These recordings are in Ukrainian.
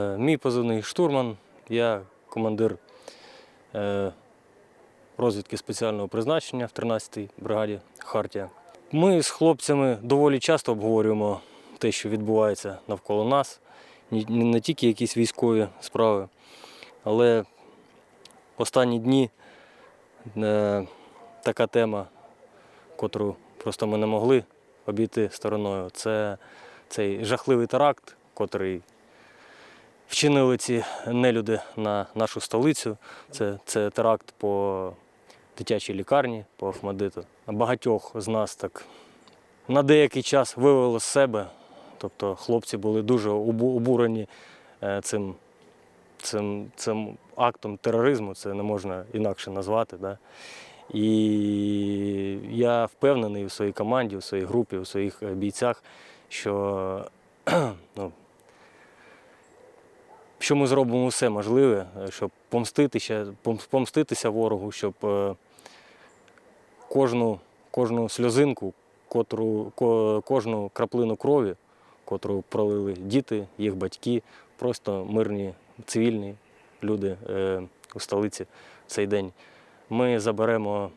Е, Мій позивний штурман, я командир е, розвідки спеціального призначення в 13-й бригаді Хартія. Ми з хлопцями доволі часто обговорюємо те, що відбувається навколо нас, не тільки якісь військові справи, але останні дні е, така тема, котру просто ми не могли обійти стороною, це цей жахливий теракт, котрий вчинили ці нелюди на нашу столицю. Це, це теракт по дитячій лікарні, по Ахмадиту. Багатьох з нас так на деякий час вивело з себе. Тобто хлопці були дуже обурені е, цим, цим, цим актом тероризму, це не можна інакше назвати. Да? І я впевнений у своїй команді, у своїй групі, у своїх е, бійцях, що ну, що ми зробимо все можливе, е, щоб помститися, пом- помститися ворогу, щоб е, кожну, кожну сльозинку, котру, ко- кожну краплину крові, котру пролили діти, їх батьки, просто мирні цивільні люди е, у столиці в цей день, ми заберемо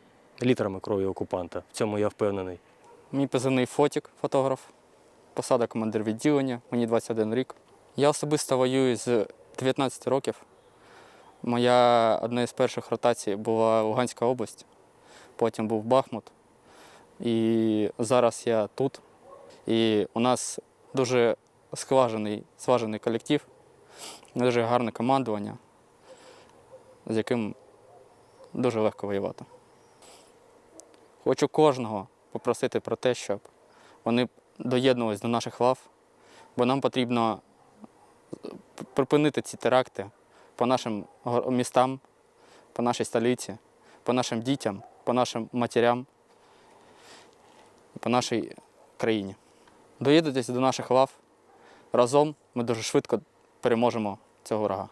літрами крові окупанта. В цьому я впевнений. Мій позивний Фотік, фотограф, посада командир відділення, мені 21 рік. Я особисто воюю з 19 років. Моя одна із перших ротацій була Луганська область, потім був Бахмут. І зараз я тут. І у нас дуже скважений, зважений колектив, дуже гарне командування, з яким дуже легко воювати. Хочу кожного попросити про те, щоб вони доєднувалися до наших лав, бо нам потрібно припинити ці теракти по нашим містам, по нашій столиці, по нашим дітям, по нашим матерям, по нашій країні. Доїдетесь до наших лав. Разом ми дуже швидко переможемо цього ворога.